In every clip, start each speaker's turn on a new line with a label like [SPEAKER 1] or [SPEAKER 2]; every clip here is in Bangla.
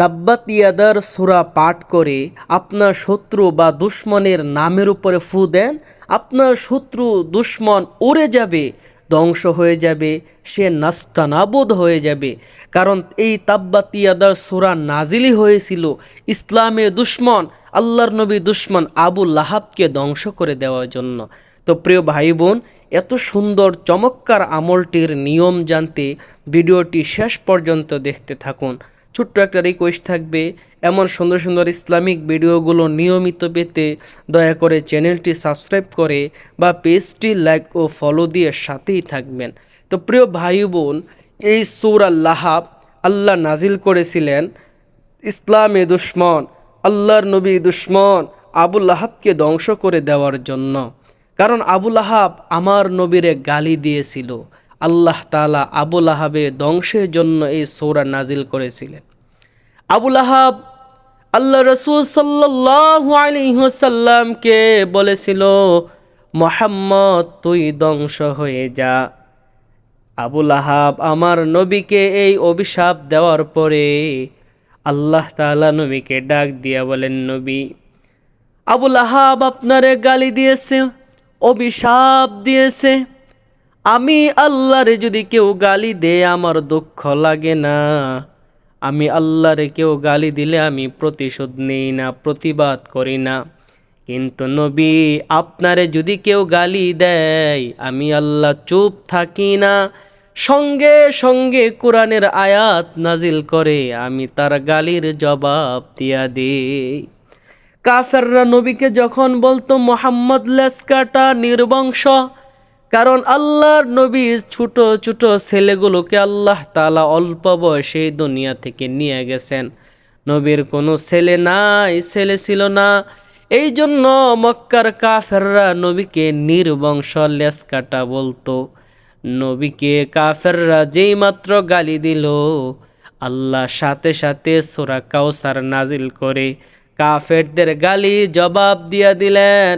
[SPEAKER 1] তাব্বাত ইয়াদার সুরা পাঠ করে আপনার শত্রু বা দুশ্মনের নামের উপরে ফু দেন, আপনার শত্রু দুশ্মন উড়ে যাবে, ধ্বংস হয়ে যাবে, সে নাস্তানাবোধ হয়ে যাবে। কারণ এই তাব্বাত ইয়াদার সুরা নাজিলি হয়েছিল ইসলামে দুশ্মন, আল্লাহর নবী দুশ্মন আবু লাহাবকে ধ্বংস করে দেওয়ার জন্য। তো প্রিয় ভাই বোন এত সুন্দর চমৎকার আমলটির নিয়ম জানতে ভিডিওটি শেষ পর্যন্ত দেখতে থাকুন। ছোট্ট একটা রিকোয়েস্ট থাকবে, এমন সুন্দর সুন্দর ইসলামিক ভিডিওগুলো নিয়মিত পেতে দয়া করে চ্যানেলটি সাবস্ক্রাইব করে বা পেজটি লাইক ও ফলো দিয়ে সাথেই থাকবেন। তো প্রিয় ভাই বোন এই সৌর আল্লাহাব আল্লাহ নাজিল করেছিলেন ইসলামে দুশ্মন, আল্লাহর নবী দুশ্মন আবুল আহাবকে ধ্বংস করে দেওয়ার জন্য। কারণ আবুল আহাব আমার নবীরে গালি দিয়েছিল। আল্লাহ তালা আবুল আহাবে ধ্বংসের জন্য এই সৌরা নাজিল করেছিলেন। আবুল আহাব আল্লাহ রসুল ওয়াসাল্লামকে বলেছিল, মোহাম্মদ, তুই ধ্বংস হয়ে যা। আবুল আহাব আমার নবীকে এই অভিশাপ দেওয়ার পরে আল্লাহ তাআলা নবীকে ডাক দিয়া বলেন, নবী আবুল আহাব আপনারে গালি দিয়েছে, অভিশাপ দিয়েছে। আমি আল্লাহরে যদি কেউ গালি দে আমার দুঃখ লাগে না। আমি আল্লাহরে কেউ গালি দিলে আমি প্রতিশোধ নেই না, প্রতিবাদ করি না। কিন্তু নবী, আপনারে যদি কেউ গালি দেয়, আমি আল্লাহ চুপ থাকি না। সঙ্গে সঙ্গে কোরআনের আয়াত নাজিল করে, আমি তার গালির জবাব দিয়া দিই। কাফেররা নবীকে যখন বলতো, মোহাম্মদ লেসকাটা নির্বংশ কারণ আল্লাহর নবী ছোট ছোট ছেলেগুলোকে আল্লাহ তালা অল্প বয়সে দুনিয়া থেকে নিয়ে গেছেন। নবীর কোনো ছেলে নাই, ছেলে ছিল না। এই জন্য মক্কার কাফেররা নবীকে নির্বংশ লেস কাটা বলতো। নবীকে কাফেররা যেই মাত্র গালি দিল, আল্লাহ সাথে সাথে সোরা কাউসার নাজিল করে কাফেরদের গালি জবাব দিয়া দিলেন।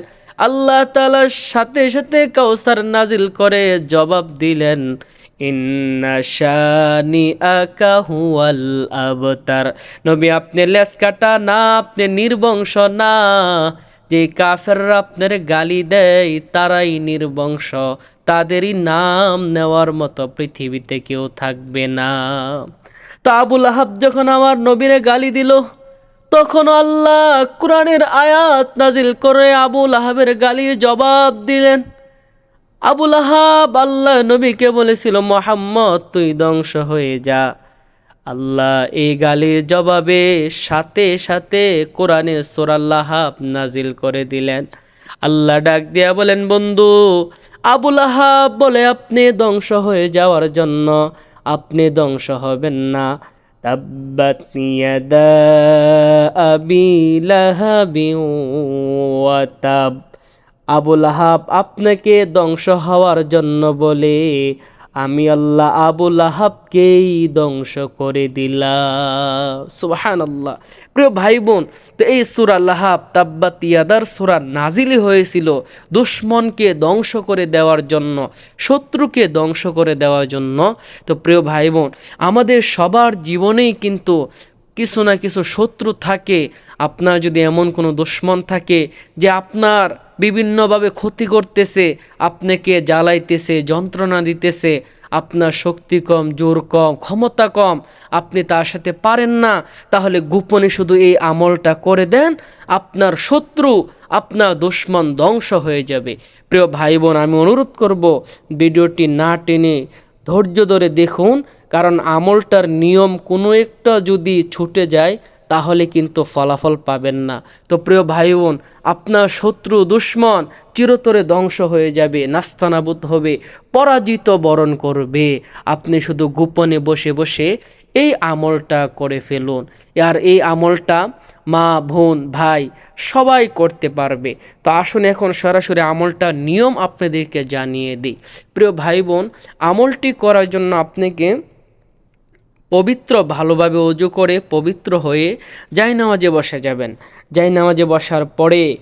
[SPEAKER 1] আল্লাহ তালার সাথে সাথে কাউসার নাজিল করে জবাব দিলেন আবতার। নবী, আপনি লেস কাটা না, আপনি নির্বংশ না। যে কাফেররা আপনার গালি দেয়, তারাই নির্বংশ। তাদেরই নাম নেওয়ার মতো পৃথিবীতে কেউ থাকবে না। তো আবুল আহাব যখন আমার নবীরে গালি দিল তখন আল্লাহ কোরআনের আয়াত নাজিল করে আবুল আহাবের গালি জবাব দিলেন। আবুল আহাব আল্লাহ নবীকে বলেছিল, মোহাম্মদ, তুই ধ্বংস হয়ে যা। আল্লাহ এই গালির জবাবে সাথে সাথে কোরআনে সোরাল্লাহাব নাজিল করে দিলেন। আল্লাহ ডাক দিয়া বলেন, বন্ধু আবুল আহাব বলে আপনি ধ্বংস হয়ে যাওয়ার জন্য আপনি ধ্বংস হবেন না। ইয়াদা আবি ওয়া আবুল আহাব আপনাকে ধ্বংস হওয়ার জন্য বলে আমি আল্লাহ আবুল আহাবকেই ধ্বংস করে দিলাম। সুবাহান আল্লাহ প্রিয় ভাই বোন তো এই সুরা লাহাব তাব্বা তিয়াদার সুরা নাজিলি হয়েছিল দুশ্মনকে ধ্বংস করে দেওয়ার জন্য, শত্রুকে ধ্বংস করে দেওয়ার জন্য। তো প্রিয় ভাই বোন আমাদের সবার জীবনেই কিন্তু কিছু না কিছু শত্রু থাকে, আপনার যদি এমন কোনো দুশ্মন থাকে যে আপনার বিভিন্নভাবে ক্ষতি করতেছে, আপনাকে জ্বালাইতেছে, যন্ত্রণা দিতেছে, আপনার শক্তি কম, জোর কম, ক্ষমতা কম, আপনি তার সাথে পারেন না, তাহলে গোপনে শুধু এই আমলটা করে দেন, আপনার শত্রু, আপনার দুশ্মন ধ্বংস হয়ে যাবে। প্রিয় ভাই বোন, আমি অনুরোধ করব, ভিডিওটি না টেনে ধৈর্য ধরে দেখুন কারণ আমলটার নিয়ম কোনো একটা যদি ছুটে যায়, তাহলে কিন্তু ফলাফল পাবেন না। তো প্রিয় ভাই বোন আপনার শত্রু, দুশ্মন চিরতরে ধ্বংস হয়ে যাবে, নাস্তানাবুদ হবে, পরাজিত বরণ করবে। আপনি শুধু গোপনে বসে বসে এই আমলটা করে ফেলুন। আর এই আমলটা মা, বোন, ভাই সবাই করতে পারবে। তো আসুন এখন সরাসরি আমলটা নিয়ম আপনাদেরকে জানিয়ে দিই। প্রিয় ভাই বোন আমলটি করার জন্য আপনাকে পবিত্র ভালোভাবে অজু করে পবিত্র হয়ে যাই নামাজে বসে যাবেন। যাই নামাজে বসার পরে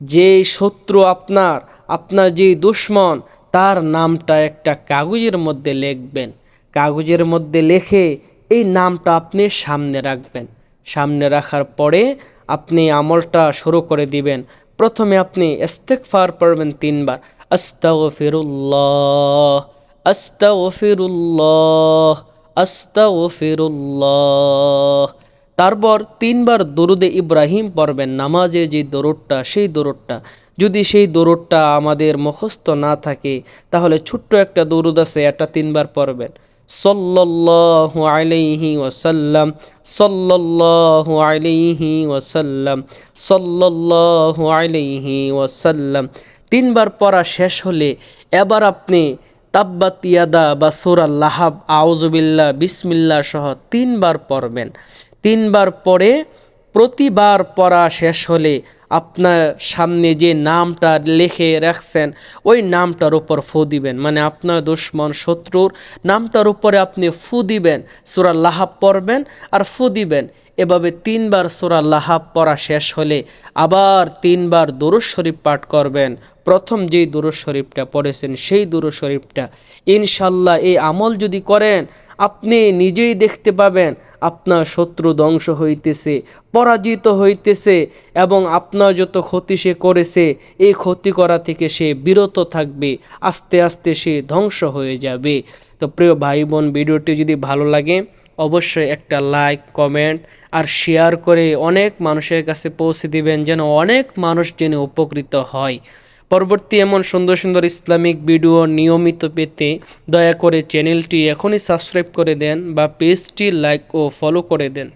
[SPEAKER 1] যে শত্রু আপনার আপনার যে দুশ্মন, তার নামটা একটা কাগজের মধ্যে লিখবেন। কাগজের মধ্যে লেখে এই নামটা আপনি সামনে রাখবেন। সামনে রাখার পরে আপনি আমলটা শুরু করে দিবেন। প্রথমে আপনি ইস্তেগফার পড়বেন তিনবার। আস্তাগফিরুল্লাহ আস্তাগফিরুল্লাহ আস্তাগফিরুল্লাহ। তারপর তিনবার দরুদে ইব্রাহিম পড়বেন নামাজে যে দরুদটা, সেই দরুদটা। যদি সেই দরুদটা আমাদের মুখস্থ না থাকে, তাহলে ছোট্ট একটা দরুদ আছে, এটা তিনবার পড়বেন। সল্লাল্লাহু আলাইহি ওয়াসাল্লাম, সল্লাল্লাহু আলাইহি ওয়াসাল্লাম, সল্লাল্লাহু আলাইহি ওয়াসাল্লাম। তিনবার পড়া শেষ হলে এবার আপনি তাব্বাত ইয়াদা বা সোরা লাহাব আউজবিল্লা বিসমিল্লা সহ তিনবার পড়বেন। তিনবার পরে প্রতিবার পড়া শেষ হলে আপনার সামনে যে নামটা লিখে রাখছেন, ওই নামটার উপর ফু দিবেন। মানে আপনার দুশ্মন শত্রুর নামটার উপরে আপনি ফু দিবেন, সুরা লাহাব পড়বেন আর ফু দিবেন। এভাবে তিনবার সুরা লাহাব পড়া শেষ হলে আবার তিনবার দুরুজ শরীফ পাঠ করবেন। প্রথম যেই দুরুজ শরীফটা পড়েছেন, সেই দুরুজ শরীফটা ইনশাল্লাহ এই আমল যদি করেন আপনি নিজেই দেখতে পাবেন আপনার শত্রু ধ্বংস হইতেছে, পরাজিত হইতেছে এবং আপনার যত ক্ষতি সে করেছে, এই ক্ষতি করা থেকে সে বিরত থাকবে, আস্তে আস্তে সে ধ্বংস হয়ে যাবে। তো প্রিয় ভাই বোন ভিডিওটি যদি ভালো লাগে, অবশ্যই একটা লাইক, কমেন্ট আর শেয়ার করে অনেক মানুষের কাছে পৌঁছে দিবেন যেন অনেক মানুষ যেন উপকৃত হয়। পরবর্তী এমন সুন্দর সুন্দর ইসলামিক ভিডিও নিয়মিত পেতে দয়া করে চ্যানেলটি এখনই সাবস্ক্রাইব করে দেন বা পেজটি লাইক ও ফলো করে দেন।